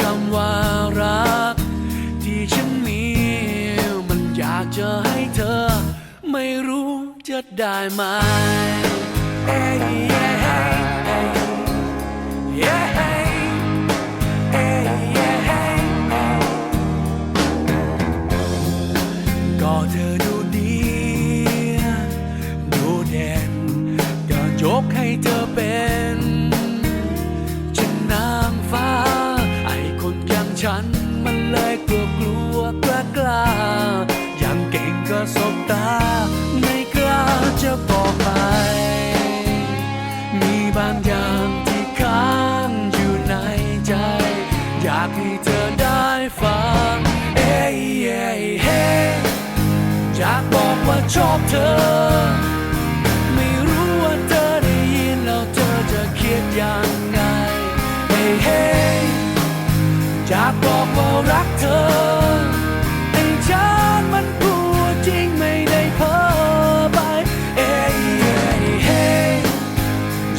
คำว่ารัก ที่ฉันมีมันอยากจะให้เธอ ไม่รู้จะได้ไหม อบเธอ ไม่รู้ว่าเธอได้ยินแล้วเธอจะคิดอย่างไง เฮ้เฮ้จากบอกว่ารักเธอไอ้ฉันมันพูดจริงไม่ได้เพ้อไปเฮ้เฮ้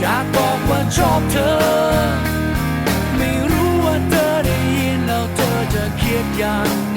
จากบอกว่าชอบเธอ ไม่รู้ว่าเธอได้ยินแล้วเธอจะคิดอย่าง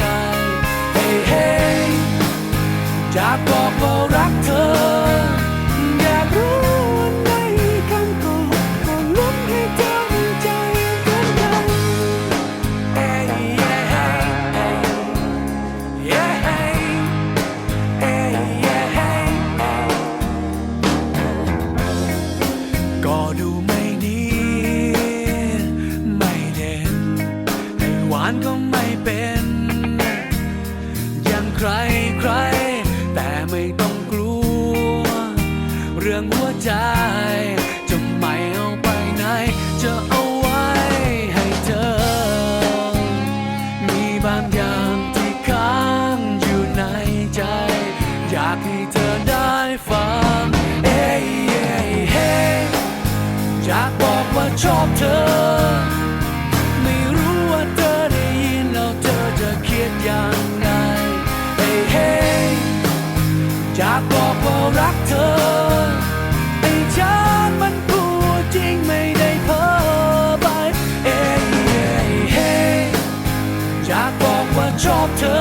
ธอ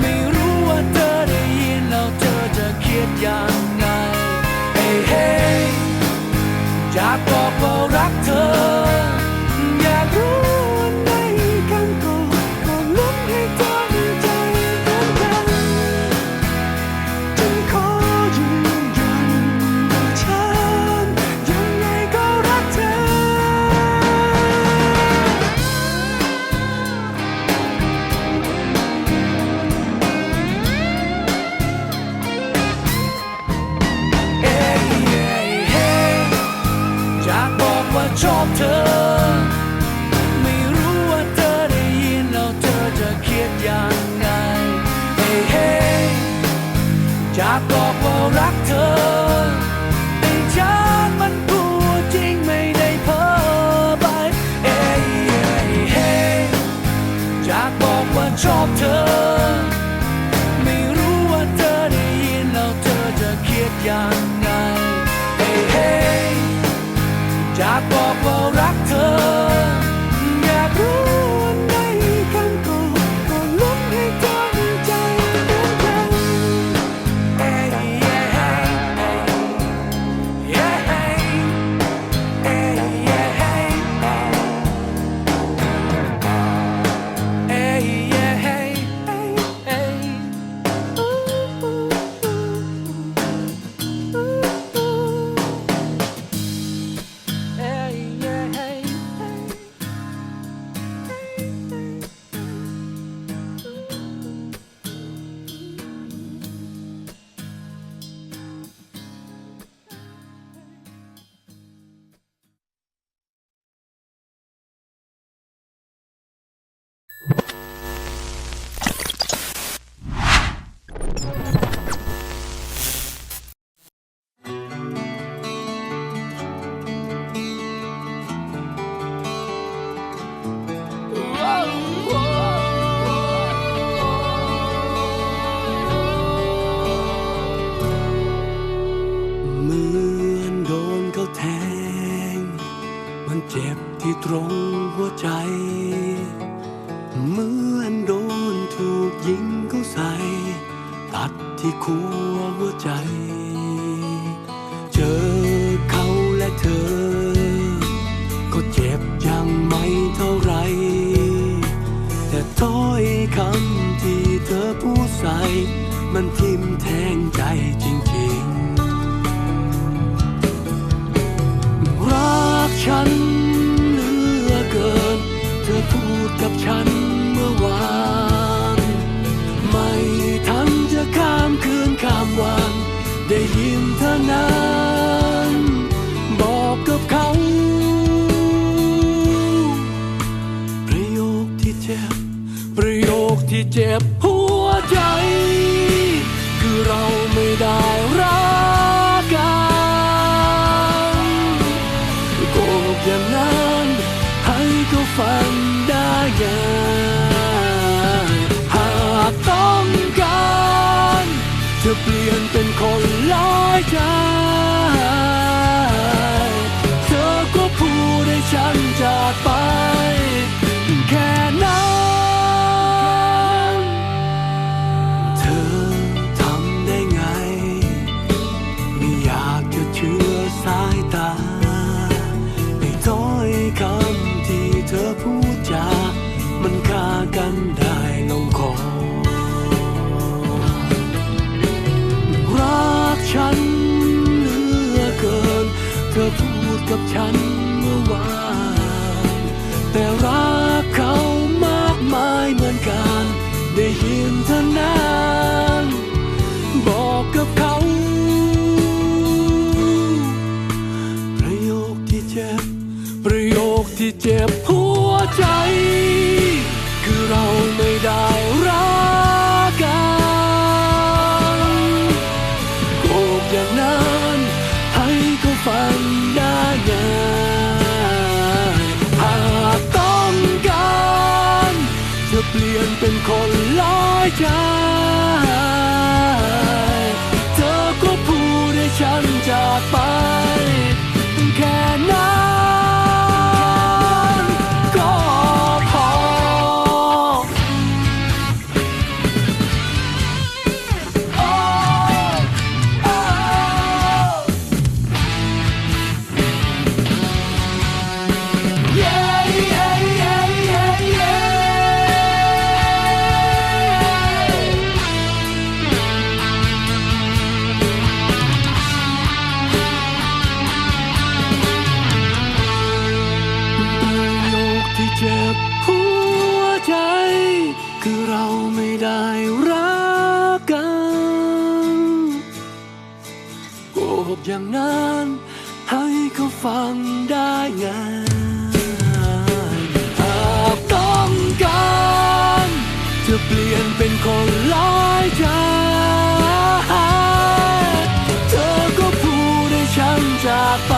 ไม่รู้ว่าเธอได้ยินแล้วเธอจะคิดอย่างไงเฮ้ยอยากบอกว่ารักเธอ ตรง เจ็บหัวใจ คือเราไม่ได้รักกันโกหกอย่างนั้นให้เขาฟังได้ยังหากต้องการจะเปลี่ยนเป็นคนร้ายใจับฉันเมื่อวาน แต่รักเขามากมายเหมือนกัน ได้ยินเธอนา God. บอย่างนั้น ให้เขาฟังได้ไงหากต้องการจะเปลี่ยนเป็นคนร้ายใจเธอก็พูดให้ฉันจากไป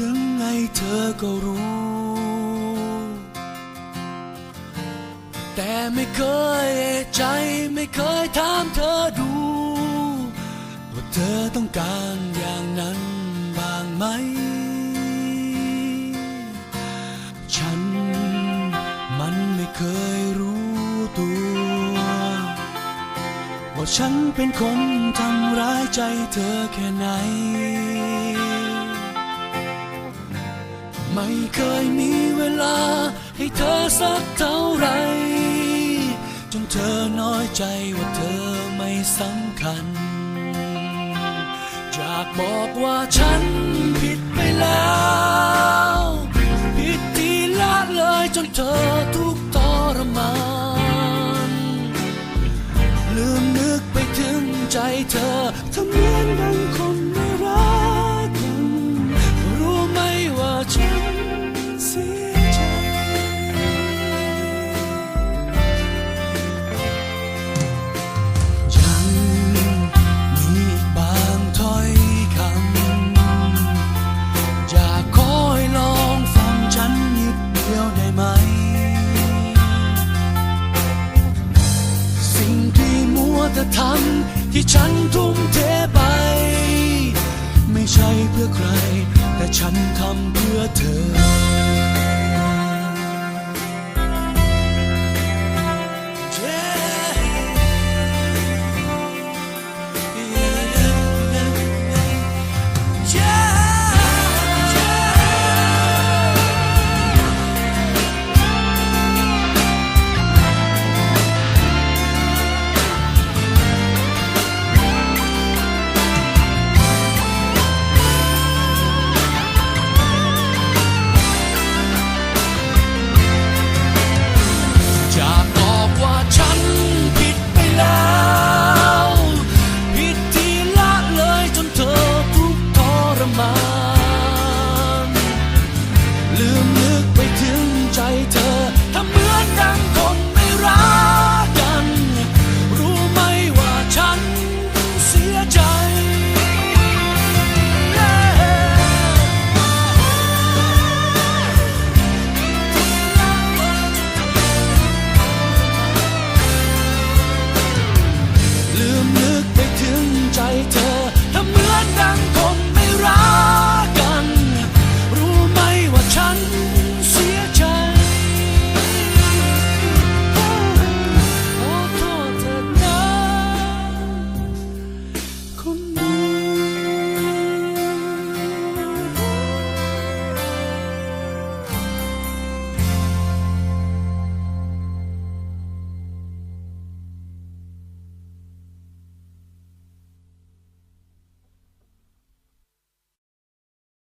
ถึงไงเธอก็รู้ แต่ไม่เคยเอะใจไม่เคยถามเธอดู ว่าเธอต้องการอย่างนั้นบ้างไหม ฉันมันไม่เคยรู้ตัว ว่าฉันเป็นคนทำร้ายใจเธอแค่ไหน ไม่เคยมีเวลาให้เธอสักเท่าไร จนเธอน้อยใจว่าเธอไม่สำคัญอยากบอกว่าฉันผิดไปแล้ว ผิดที่ละเลยจนเธอทุกทรมาน ลืมนึกไปถึงใจเธอทำเหมือนดังคนไม่